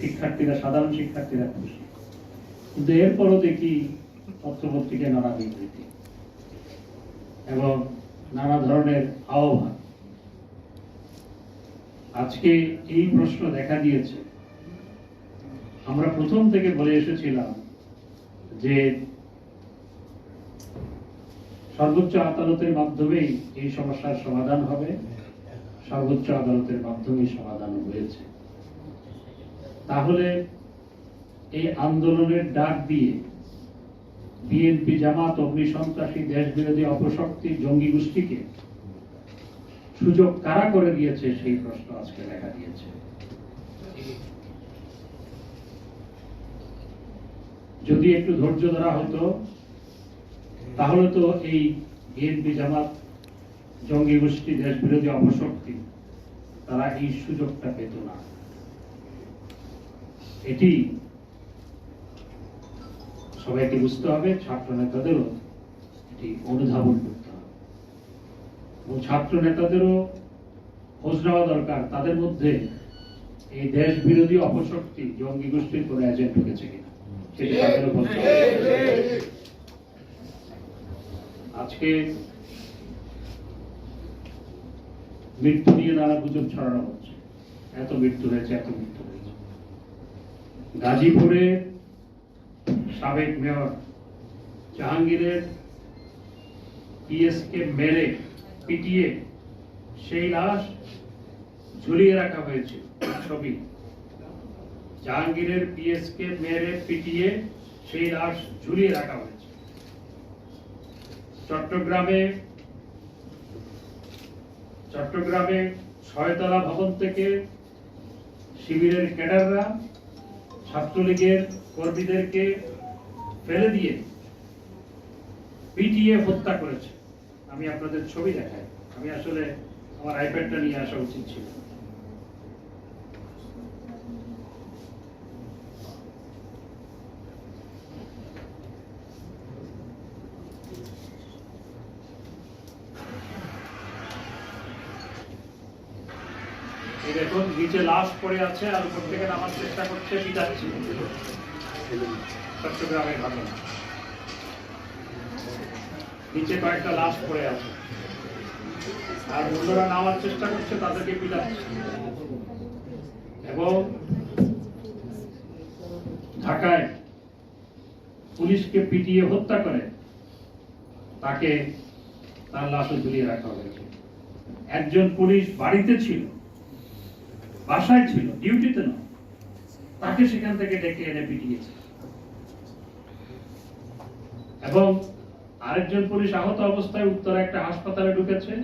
শিক্ষার্থীরা, সাধারণ শিক্ষার্থীরা খুশি। কিন্তু এরপরও দেখি পত্রপত্রিকায় নানা বিবৃতি এবং নানা ধরনের আহ্বান আজকে এই প্রশ্ন দেখা দিয়েছে। আমরা প্রথম থেকে বলে এসেছিলাম যে সর্বোচ্চ আদালতের মাধ্যমেই এই সমস্যার সমাধান হবে। সর্বোচ্চ আদালতের মাধ্যমেই সমাধান হয়েছে। তাহলে এই আন্দোলনের ডাক দিয়ে বিএনপি, জামাত, অগ্নি সন্ত্রাসী দেশ বিরোধী অপশক্তি, জঙ্গি গোষ্ঠীকে সুযোগ কারা করে দিয়েছে সেই প্রশ্ন আজকে দেখা দিয়েছে। যদি একটু ধৈর্য ধরা হতো, তাহলে তো এই বিএনপি, জামাত, জঙ্গি গোষ্ঠী দেশ বিরোধী অপশক্তি, তারা এই সুযোগটা পেত না। এটি সবাইকে বুঝতে হবে ছাত্র নেতাদেরও এটি অনুধাবন করতে হবে। এবং ছাত্র নেতাদেরও খোঁজ নেওয়া দরকার তাদের মধ্যে এই দেশ বিরোধী অপশক্তি জঙ্গি গোষ্ঠীর কোনো এজেন্ট ঢুকেছে কিনা সেটি তাদেরও বলতে আজকে মৃত্যু নিয়ে নানা গুজব ছড়ানো হচ্ছে। এত মৃত্যু হয়েছে এত মৃত্যু। গাজীপুরে সাবেক মেয়র জাহাঙ্গীরের পিএসকে মেরে পিটিয়ে সেই লাশ ঝুলিয়ে রাখা হয়েছিল ছবি। জাহাঙ্গীরের পিএসকে মেরে পিটিয়ে সেই লাশ ঝুলিয়ে রাখা হয়েছে। চট্টগ্রামে চট্টগ্রামে ছয়তলা ভবন থেকে শিবিরের ক্যাডাররা ছাত্রলীগের কর্মীদেরকে ফেলে দিয়ে পিটিএ হত্যা করেছে। আমি আপনাদের ছবি দেখাই। আমি আসলে আমার আইপ্যাডটা নিয়ে আসা উচিত ছিল। দেখুন, নিচে লাশ পড়ে আছে আর উপর থেকে নামার চেষ্টা করছে চট্টগ্রামের ঘটনা নিচে কয়েকটা লাশ পড়ে আছে। আর অন্যরা নামার চেষ্টা করছে, তাদেরকে পিটাচ্ছে এবং ঢাকায় পুলিশকে পিটিয়ে হত্যা করে তাকে তার লাশও ঝুলিয়ে রাখা হয়েছে। একজন পুলিশ বাড়িতে ছিল বাসায় ছিল, ডিউটিতে নয়। তাকে সেখান থেকে ডেকে এনে পিটিয়েছে। এবং আরেকজন পুলিশ আহত অবস্থায় উত্তরা একটা হাসপাতালে ঢুকেছে।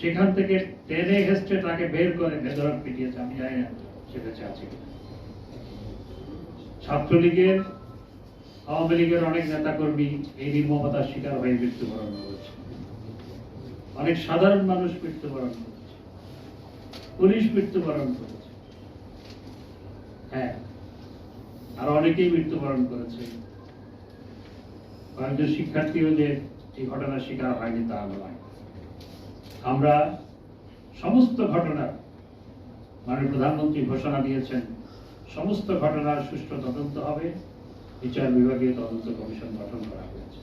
সেখান থেকে টেনে হেস্টে তাকে বের করে বেদরক পিটিয়েছে। আমি জানি না সে বেঁচে আছে ছাত্রলীগের, আওয়ামী লীগের অনেক নেতাকর্মী এই নির্মমতার শিকার হয়ে মৃত্যুবরণ করেছে। অনেক সাধারণ মানুষ মৃত্যুবরণ করেছে। পুলিশ মৃত্যুবরণ করেছে। হ্যাঁ আর অনেকেই মৃত্যুবরণ করেছে। কয়েকজন শিক্ষার্থীও যে এই ঘটনার শিকার হয়নি তা নয়। আমরা সমস্ত ঘটনার, মাননীয় প্রধানমন্ত্রী ঘোষণা দিয়েছেন, সমস্ত ঘটনার সুষ্ঠু তদন্ত হবে। বিচার বিভাগীয় তদন্ত কমিশন গঠন করা হয়েছে।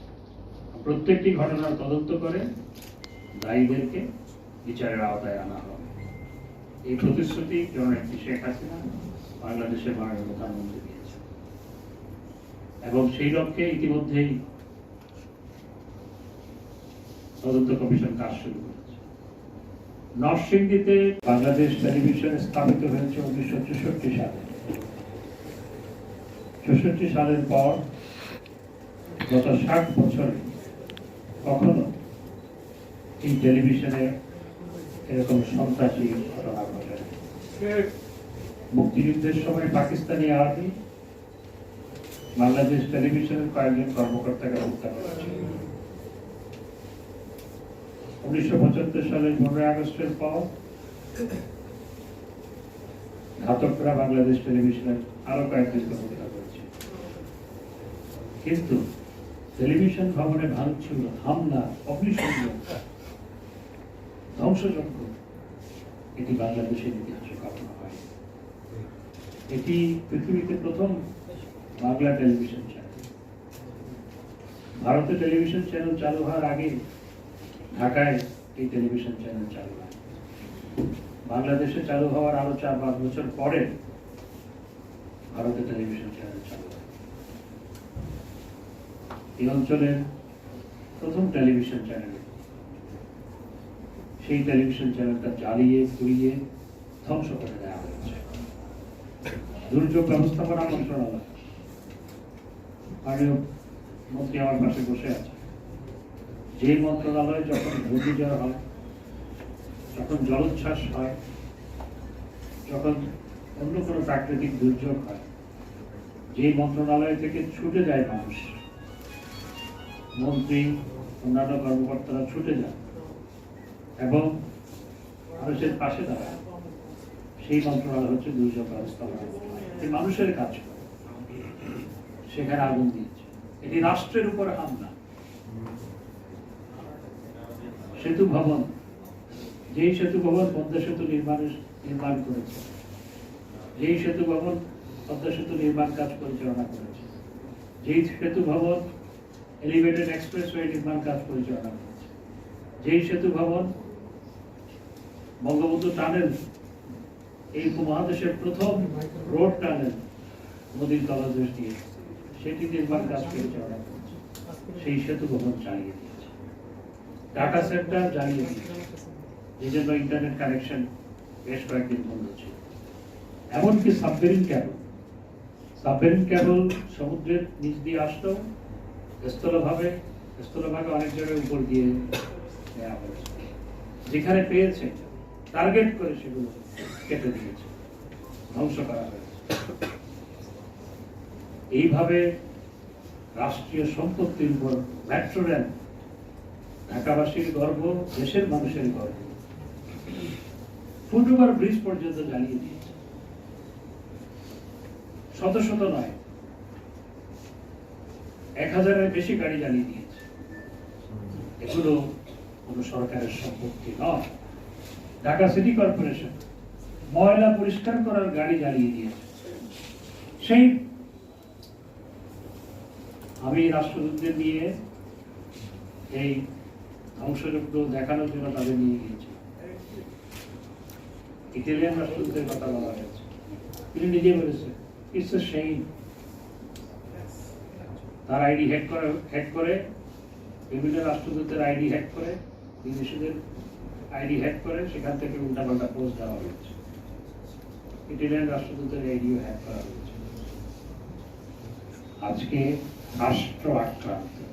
প্রত্যেকটি ঘটনার তদন্ত করে দায়ীদেরকে বিচারের আওতায় আনা হবে এই প্রতিশ্রুতি জননেত্রী শেখ হাসিনা বাংলাদেশের মাননীয় প্রধানমন্ত্রী দিয়েছে এবং সেই লক্ষ্যে ইতিমধ্যেই তদন্ত কমিশন কাজ শুরু করেছে। নরসিংদীতে বাংলাদেশ টেলিভিশন স্থাপিত হয়েছে উনিশশো চৌষট্টি সালে। চৌষট্টি সালের পর গত ষাট বছরে কখনো এই টেলিভিশনে এরকম সন্ত্রাসী ঘটনা ঘটে। মুক্তিযুদ্ধের সময় পাকিস্তানি আর্মি বাংলাদেশ টেলিভিশনের কয়েকজন কর্মকর্তাকে হত্যা করেছে। উনিশশো পঁচাত্তর সালের পনেরোই আগস্টের পর ঘাতকরা বাংলাদেশ টেলিভিশনের আরও কয়েকজনকে হত্যা করেছে। কিন্তু টেলিভিশন ভবনে ভাঙচুর, হামলা অগ্নিসংযোগ ধ্বংসযজ্ঞ এটি বাংলাদেশের ইতিহাসে কখনো হয় এটি পৃথিবীতে প্রথম বাংলা টেলিভিশন চ্যানেল। ভারতে টেলিভিশন চ্যানেল চালু হওয়ার আগে ঢাকায় এই টেলিভিশন চ্যানেল চালু হয়। বাংলাদেশে চালু হওয়ার আরও চার পাঁচ বছর পরে ভারতে টেলিভিশন চ্যানেল চালু হয়। এই অঞ্চলের প্রথম টেলিভিশন চ্যানেল। সেই টেলিভিশন চ্যানেলটা জ্বালিয়ে পুড়িয়ে ধ্বংস করে দেওয়া হয়েছে। দুর্যোগ ব্যবস্থাপনা মন্ত্রণালয় মাননীয় মন্ত্রী আমার পাশে বসে আছে যে মন্ত্রণালয় যখন ঘূর্ণিঝড় হয়, যখন জলোচ্ছ্বাস হয়, যখন অন্য কোনো প্রাকৃতিক দুর্যোগ হয়, যে মন্ত্রণালয় থেকে ছুটে যায় মানুষ, মন্ত্রী, অন্যান্য কর্মকর্তারা ছুটে যান। এবং মানুষের পাশে দাঁড়ায়। সেই মন্ত্রণালয় হচ্ছে দুর্যোগ ব্যবস্থাপনা এই মানুষের কাজ। সেখানে আগুন দিয়েছে। এটি রাষ্ট্রের উপর হামলা। সেতু ভবন। যেই সেতু ভবন পদ্মা সেতু নির্মাণের নির্মাণ করেছে। যেই সেতু ভবন পদ্মা সেতু নির্মাণ কাজ পরিচালনা করেছে। যেই সেতু ভবন এলিভেটেড এক্সপ্রেসওয়ে নির্মাণ কাজ পরিচালনা করেছে। যেই সেতু ভবন বঙ্গবন্ধু টানেল, এই উপমহাদেশের প্রথম রোড টানেল নদীর তলদেশ দিয়ে সেটি নির্মাণ কাজ করেছে সেই সেতু ভবন চালিয়ে দিয়েছে। ডাটা সেন্টার জ্বালিয়ে দিয়েছে। এই জন্য ইন্টারনেট কানেকশন বেশ কয়েকদিন বন্ধ ছিল। এমনকি সাবমেরিন ক্যাবল সাবমেরিন ক্যাবল সমুদ্রের নিচ দিয়ে আসতো, স্থলভাবে, স্থলভাগে অনেক জায়গায় উপর দিয়ে নেওয়া হয়েছে। যেখানে পেয়েছে টার্গেট করে সেগুলো কেটে দিয়েছে, ধ্বংস করা হয়েছে। এইভাবে রাষ্ট্রীয় সম্পত্তির উপর মেট্রো রেল ঢাকাবাসীর গর্ব, দেশের মানুষের গর্ব। ফুটওভার ব্রিজ পর্যন্ত জ্বালিয়ে দিয়েছে। শত শত নয়, এক হাজারের বেশি গাড়ি জ্বালিয়ে দিয়েছে। এগুলো কোনো সরকারের সম্পত্তি নয়। ঢাকা সিটি কর্পোরেশন ময়লা পরিষ্কার করার গাড়ি জ্বালিয়ে দিয়েছে। সেই আমি রাষ্ট্রদূতদের নিয়ে এই ধ্বংসযজ্ঞ দেখানোর জন্য তাদের নিয়ে গিয়েছি। ইটালিয়ান রাষ্ট্রদূতের কথা বলা হয়েছে। তিনি নিজে বলেছে ইটস এ তার আইডি হ্যাক করে হ্যাক করে, বিভিন্ন রাষ্ট্রদূতের আইডি হ্যাক করে বিদেশিদের আইডি হ্যাক করে, সেখান থেকে উল্টাপাল্টা পোস্ট দেওয়া হয়েছে। ইটালিয়ান রাষ্ট্রদূতের আইডিও হ্যাক করা হয়েছে। আজকে রাষ্ট্র আক্রান্ত।